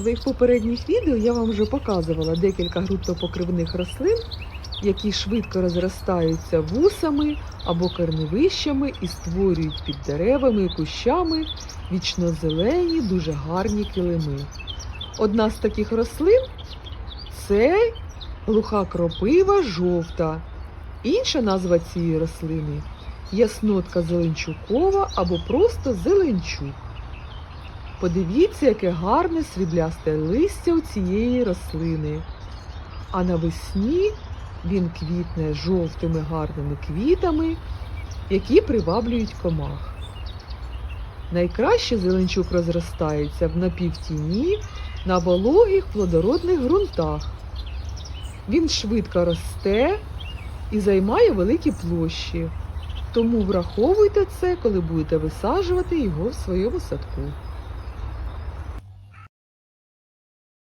своїх попередніх відео я вам вже показувала декілька ґрунтопокривних рослин, які швидко розростаються вусами або корневищами і створюють під деревами і кущами вічнозелені, дуже гарні килими. Одна з таких рослин це глуха кропива жовта. Інша назва цієї рослини яснотка зеленчукова або просто зеленчук. Подивіться, яке гарне сріблясте листя у цієї рослини. А навесні він квітне жовтими гарними квітами, які приваблюють комах. Найкраще зеленчук розростається в напівтіні на вологих плодородних ґрунтах. Він швидко росте і займає великі площі. Тому враховуйте це, коли будете висаджувати його в своєму садку.